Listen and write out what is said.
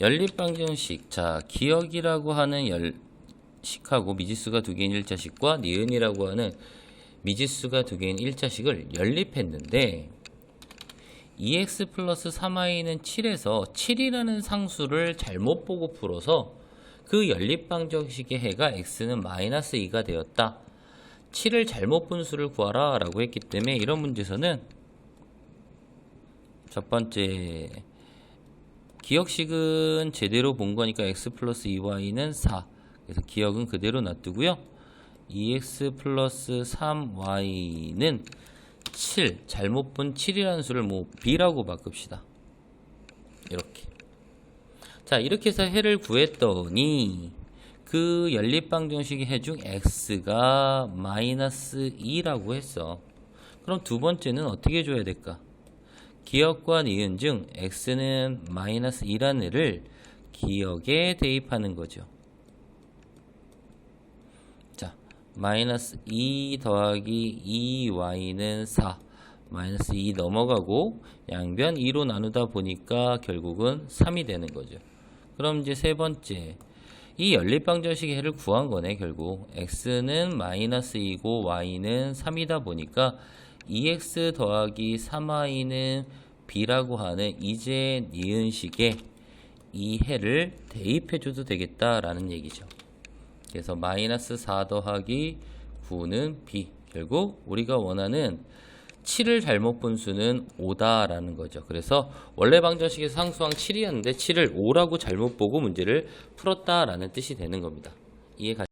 연립방정식. 자, 기억이라고 하는 열 식하고 미지수가 두 개인 일자식과 니은이라고 하는 미지수가 두 개인 일자식을 연립했는데 2x 플러스 3y는 7에서 7이라는 상수를 잘못 보고 풀어서 그 연립방정식의 해가 x는 마이너스 2가 되었다. 7을 잘못 본 수를 구하라 라고 했기 때문에 이런 문제에서는 첫 번째 기억식은 제대로 본 거니까 x 플러스 2y는 4 그래서 기억은 그대로 놔두고요. 2x 플러스 3y는 7 잘못 본 7이라는 수를 뭐 b라고 바꿉시다. 이렇게. 자 이렇게 해서 해를 구했더니 그 연립방정식의 해 중 x가 마이너스 2라고 했어. 그럼 두 번째는 어떻게 줘야 될까 기억과 니은 중 x는 마이너스 2라는 애를 기억에 대입하는 거죠. 자, 마이너스 2 더하기 2y는 4. 마이너스 2 넘어가고 양변 2로 나누다 보니까 결국은 3이 되는 거죠. 그럼 이제 세 번째. 이 연립방정식의 해를 구한 거네, 결국. x는 마이너스 2고 y는 3이다 보니까 2x 더하기 3y는 b라고 하는 이제 니은 식에 이 해를 대입해 줘도 되겠다라는 얘기죠. 그래서 마이너스 4 더하기 9는 b. 결국 우리가 원하는 7을 잘못 본 수는 5다라는 거죠. 그래서 원래 방정식에서 상수항 7이었는데 7을 5라고 잘못 보고 문제를 풀었다라는 뜻이 되는 겁니다. 이해 가